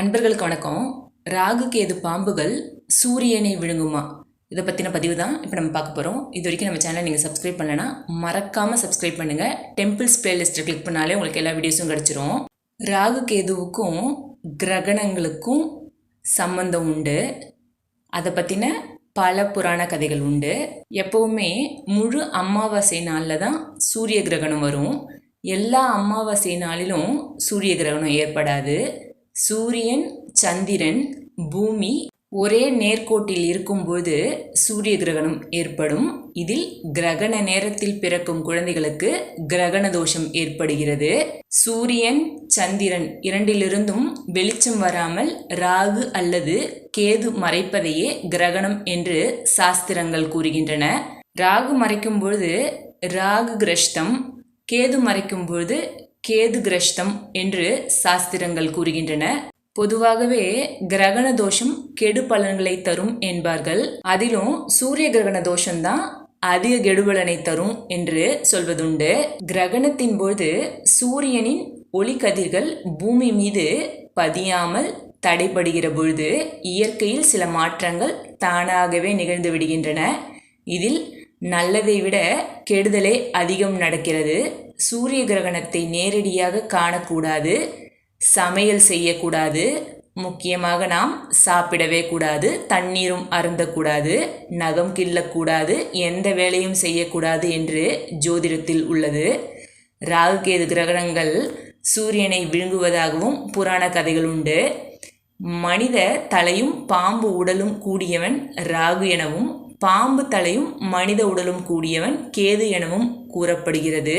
அன்பர்களுக்கு வணக்கம். ராகு கேது பாம்புகள் சூரியனை விழுங்குமா? இதை பற்றின பதிவு தான் இப்போ நம்ம பார்க்க போகிறோம் இது வரைக்கும் நம்ம சேனலை நீங்கள் சப்ஸ்கிரைப் பண்ணலைன்னா மறக்காமல் சப்ஸ்கிரைப் பண்ணுங்கள் டெம்பிள்ஸ் பிளேலிஸ்ட்டை கிளிக் பண்ணாலே உங்களுக்கு எல்லா வீடியோஸும் கிடச்சிரும். ராகு கேதுவுக்கும் கிரகணங்களுக்கும் சம்பந்தம் உண்டு. அதை பற்றின பல புராண கதைகள் உண்டு. எப்போவுமே முழு அமாவாசை நாளில் தான் சூரிய கிரகணம் வரும். எல்லா அமாவாசை நாளிலும் சூரிய கிரகணம் ஏற்படாது. சூரியன் சந்திரன் பூமி ஒரே நேர்கோட்டில் இருக்கும்போது சூரிய கிரகணம் ஏற்படும். இதில் கிரகண நேரத்தில் பிறக்கும் குழந்தைகளுக்கு கிரகண தோஷம் ஏற்படுகிறது. சூரியன் சந்திரன் இரண்டிலிருந்தும் வெளிச்சம் வராமல் ராகு அல்லது கேது மறைப்பதையே கிரகணம் என்று சாஸ்திரங்கள் கூறுகின்றன. ராகு மறைக்கும் பொழுது ராகு கிரஷ்டம் கேது மறைக்கும் பொழுது கேது கிரஷ்டம் என்று சாஸ்திரங்கள் கூறுகின்றன. பொதுவாகவே கிரகண தோஷம் கெடு பலன்களை தரும் என்பார்கள். அதிலும் சூரிய கிரகண தோஷம்தான் அதிக கெடுபலனை தரும் என்று சொல்வதுண்டு. கிரகணத்தின் போது சூரியனின் ஒளிக்கதிர்கள் பூமி மீது பதியாமல் தடைபடுகிற பொழுது இயற்கையில் சில மாற்றங்கள் தானாகவே நிகழ்ந்து விடுகின்றன. இதில் நல்லதை விட கெடுதலே அதிகம் நடக்கிறது. சூரிய கிரகணத்தை நேரடியாக காணக்கூடாது. சமையல் செய்யக்கூடாது. முக்கியமாக நாம் சாப்பிடவே கூடாது. தண்ணீரும் அருந்தக்கூடாது. நகம் கிள்ளக்கூடாது. எந்த வேலையும் செய்யக்கூடாது என்று ஜோதிடத்தில் உள்ளது. ராகுகேது கிரகணங்கள் சூரியனை விழுங்குவதாகவும் புராண கதைகள் உண்டு. மனித தலையும் பாம்பு உடலும் கூடியவன் ராகு எனவும் பாம்பு தலையும் மனித உடலும் கூடியவன் கேது எனவும் கூறப்படுகிறது.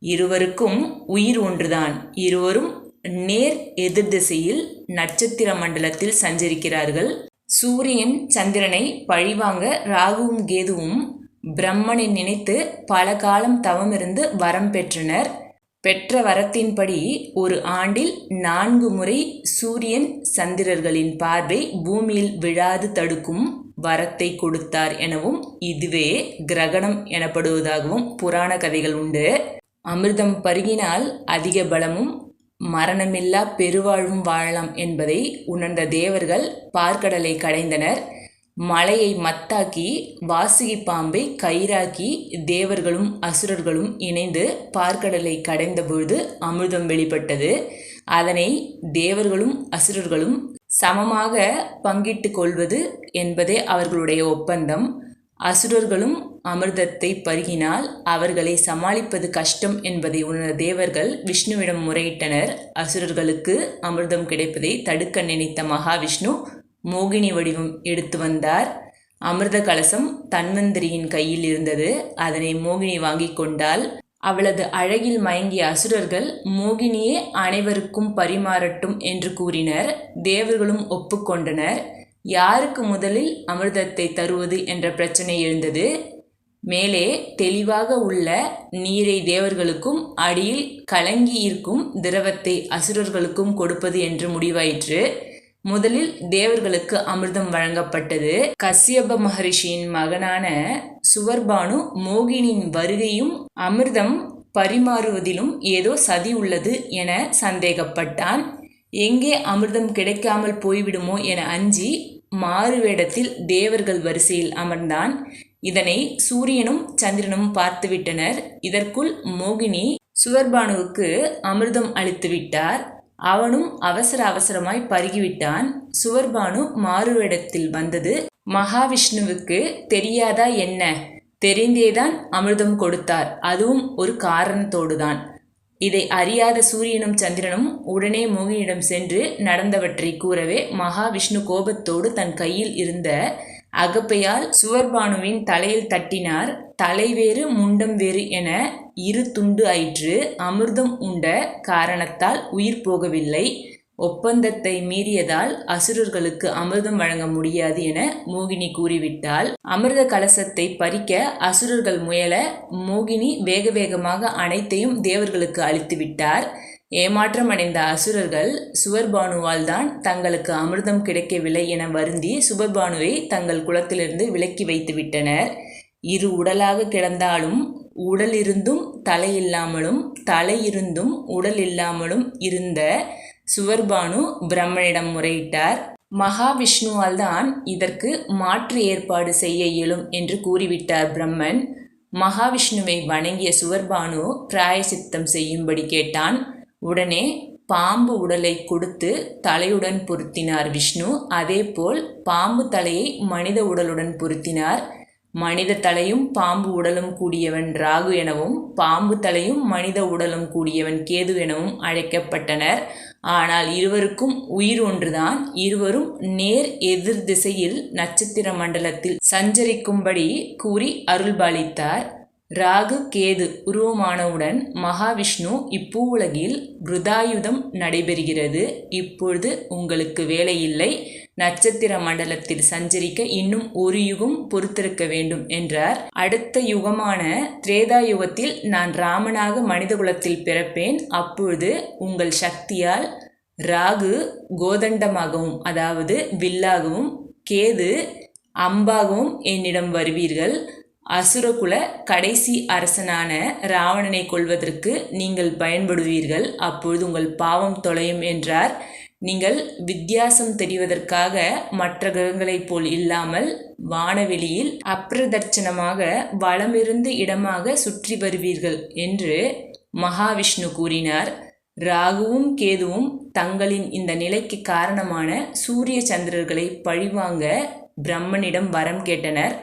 இருவருக்கும் உயிர் ஒன்றுதான். இருவரும் நேர் எதிர் திசையில் நட்சத்திர மண்டலத்தில் சஞ்சரிக்கிறார்கள். சூரியன் சந்திரனை பழிவாங்க ராகுவும் கேதுவும் பிரம்மனை நினைத்து பல காலம் தவமிருந்து வரம் பெற்றனர். பெற்ற வரத்தின்படி ஒரு ஆண்டில் நான்கு முறை சூரியன் சந்திரர்களின் பார்வை பூமியில் விழாது தடுக்கும். வரத்தை கொடுத்தார் எனவும் இதுவே கிரகணம் எனப்படுவதாகவும் புராண கதைகள் உண்டு. அமிர்தம் பருகினால் அதிக பலமும் மரணமில்லா பெருவாழ்வும் வாழலாம் என்பதை உணர்ந்த தேவர்கள் பார்க்கடலை கடைந்தனர். மலையை மத்தாக்கி வாசுகி பாம்பை கயிறாக்கி தேவர்களும் அசுரர்களும் இணைந்து பார்க்கடலை கடைந்தபொழுது அமிர்தம் வெளிப்பட்டது. அதனை தேவர்களும் அசுரர்களும் சமமாக பங்கிட்டு கொள்வது என்பதே அவர்களுடைய ஒப்பந்தம். அசுரர்களும் அமிர்தத்தை பருகினால் அவர்களை சமாளிப்பது கஷ்டம் என்பதை உணர்ந்த தேவர்கள் விஷ்ணுவிடம் முறையிட்டனர். அசுரர்களுக்கு அமிர்தம் கிடைப்பதை தடுக்க நினைத்த மகாவிஷ்ணு மோகினி வடிவம் எடுத்து வந்தார். அமிர்த கலசம் தன்வந்திரியின் கையில் இருந்தது. அதனை மோகினி வாங்கி கொண்டால் அவளது அழகில் மயங்கிய அசுரர்கள் மோகினியே அனைவருக்கும் பரிமாறட்டும் என்று கூறினர். தேவர்களும் ஒப்புக்கொண்டனர் யாருக்கு முதலில் அமிர்தத்தை தருவது? என்ற பிரச்சனை எழுந்தது. மேலே தெளிவாக உள்ள நீரை தேவர்களுக்கும் அடியில் கலங்கி இருக்கும் திரவத்தை அசுரர்களுக்கும் கொடுப்பது என்று முடிவாயிற்று. முதலில் தேவர்களுக்கு அமிர்தம் வழங்கப்பட்டது. கசியப மகரிஷியின் மகனான சுவர்பானு மோகினியின் வருகையும் அமிர்தம் பரிமாறுவதிலும் ஏதோ சதி உள்ளது என சந்தேகப்பட்டான். எங்கே அமிர்தம் கிடைக்காமல் போய்விடுமோ என அஞ்சி மாறுவேடத்தில் தேவர்கள் வரிசையில் அமர்ந்தான். இதனை சூரியனும் சந்திரனும் பார்த்துவிட்டனர். இதற்குள் மோகினி சுவர்பானுவுக்கு அமிர்தம் அளித்துவிட்டார். அவனும் அவசர அவசரமாய் பருகிவிட்டான். சுவர்பானு மாறுவேடத்தில் வந்தது. மகாவிஷ்ணுவுக்கு தெரியாதா என்ன? தெரிந்தேதான் அமிர்தம் கொடுத்தார். அதுவும் ஒரு காரணத்தோடுதான். இதை அறியாத சூரியனும் சந்திரனும் உடனே மோகினியிடம் சென்று நடந்தவற்றை கூறவே மகாவிஷ்ணு கோபத்தோடு தன் கையில் இருந்த அகப்பையால் சுவர்பானுவின் தலையில் தட்டினார். தலை வேறு முண்டம் வேறு என இரு துண்டு ஆயிற்று அமிர்தம் உண்ட காரணத்தால் உயிர் போகவில்லை. ஒப்பந்தத்தை மீறியதால் அசுரர்களுக்கு அமிர்தம் வழங்க முடியாது என மோகினி கூறிவிட்டால் அமிர்த கலசத்தை பறிக்க அசுரர்கள் முயல மோகினி வேக வேகமாக அனைத்தையும் தேவர்களுக்கு அளித்து விட்டார் ஏமாற்றம் அடைந்த அசுரர்கள் சுவர்பானுவால் தான் தங்களுக்கு அமிர்தம் கிடைக்கவில்லை என வருந்தி சுவர்பானுவை தங்கள் குலத்திலிருந்து விலக்கி வைத்து விட்டனர் இரு உடலாக கிடந்தாலும் உடல் இருந்தும் தலை இல்லாமலும் தலை இருந்தும் உடல் இல்லாமலும் இருந்த சுவர்பானு பிரம்மனிடம் முறையிட்டார். மகாவிஷ்ணுவால் தான் இதற்கு மாற்று ஏற்பாடு செய்ய இயலும் என்று கூறிவிட்டார் பிரம்மன். மகாவிஷ்ணுவை வணங்கிய சுவர்பானு பிராயசித்தம் செய்யும்படி கேட்டான். உடனே பாம்பு உடலை கொடுத்து தலையுடன் பொருத்தினார் விஷ்ணு. அதேபோல் பாம்பு தலையை மனித உடலுடன் பொருத்தினார். மனித தலையும் பாம்பு உடலும் கூடியவன் ராகு எனவும் பாம்பு தலையும் மனித உடலும் கூடியவன் கேது எனவும் அழைக்கப்பட்டனர். ஆனால் இருவருக்கும் உயிர் ஒன்றுதான். இருவரும் நேர் எதிர் திசையில் நட்சத்திர மண்டலத்தில் சஞ்சரிக்கும்படி கூறி அருள்பாலித்தார். ராகு கேது உருவமானவுடன் மகாவிஷ்ணு இப்பூவுலகில் கிருதாயுதம் நடைபெறுகிறது. இப்பொழுது உங்களுக்கு வேலையில்லை. நட்சத்திர மண்டலத்தில் சஞ்சரிக்க இன்னும் ஒரு யுகம் பொறுத்திருக்க வேண்டும் என்றார். அடுத்த யுகமான திரேதா யுகத்தில் நான் ராமனாக மனிதகுலத்தில் பிறப்பேன். அப்பொழுது உங்கள் சக்தியால் ராகு கோதண்டமாகவும் அதாவது வில்லாகவும் கேது அம்பாகவும் என்னிடம் வருவீர்கள். அசுரகுல கடைசி அரசனான ராவணனை கொள்வதற்கு நீங்கள் பயன்படுவீர்கள். அப்பொழுது உங்கள் பாவம் தொலையும் என்றார். நீங்கள் வித்தியாசம் தெரிவதற்காக மற்ற கிரகங்களைப் போல் இல்லாமல் வானவெளியில் அப்பிரதட்சணமாக வளமிருந்து இடமாக சுற்றி வருவீர்கள் என்று மகாவிஷ்ணு கூறினார். ராகுவும் கேதுவும் தங்களின் இந்த நிலைக்கு காரணமான சூரிய சந்திரர்களை பழிவாங்க பிரம்மனிடம் வரம் கேட்டனர்.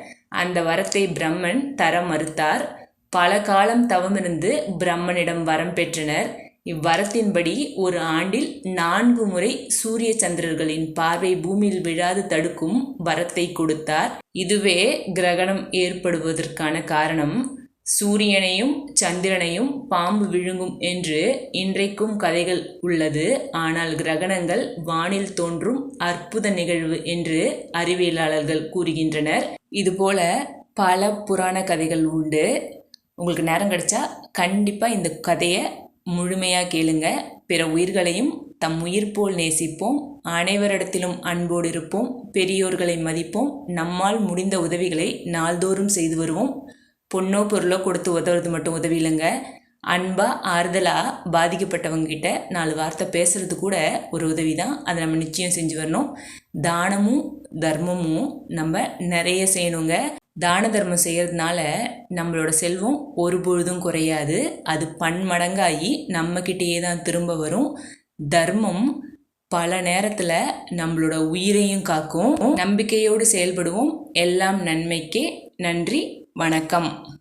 அந்த வரத்தை பிரம்மன் தர மறுத்தார். பல காலம் தவமிருந்து பிரம்மனிடம் வரம் பெற்றனர். இவ்வரத்தின்படி ஒரு ஆண்டில் நான்கு முறை சூரிய சந்திரர்களின் பார்வை பூமியில் விழாது தடுக்கும் வரத்தை கொடுத்தார். இதுவே கிரகணம் ஏற்படுவதற்கான காரணம். சூரியனையும் சந்திரனையும் பாம்பு விழுங்கும் என்று இன்றைக்கும் கதைகள் உள்ளது. ஆனால் கிரகணங்கள் வானில் தோன்றும் அற்புத நிகழ்வு என்று அறிவியலாளர்கள் கூறுகின்றனர். இதுபோல பல புராண கதைகள் உண்டு. உங்களுக்கு நேரம் கிடைச்சா கண்டிப்பாக இந்த கதையை முழுமையாக கேளுங்க. பிற உயிர்களையும் தம் உயிர் போல் நேசிப்போம். அனைவரிடத்திலும் அன்போடு இருப்போம். பெரியோர்களை மதிப்போம். நம்மால் முடிந்த உதவிகளை நாள்தோறும் செய்து வருவோம். பொண்ணோ பொருளோ கொடுத்து உதவுறது மட்டும் உதவி இல்லைங்க. அன்பாக ஆறுதலாக பாதிக்கப்பட்டவங்கக்கிட்ட நாலு வார்த்தை பேசுகிறது கூட ஒரு உதவி தான். அதை நம்ம நிச்சயம் செஞ்சு வரணும். தானமும் தர்மமும் நம்ம நிறைய செய்யணுங்க. தான தர்மம் செய்கிறதுனால நம்மளோட செல்வம் ஒரு பொழுதும் குறையாது. அது பன்மடங்காகி நம்மக்கிட்டேயே தான் திரும்ப வரும். தர்மம் பல நேரத்தில் நம்மளோட உயிரையும் காக்கும். நம்பிக்கையோடு செயல்படுவோம். எல்லாம் நன்மைக்கே நன்றி. வணக்கம்.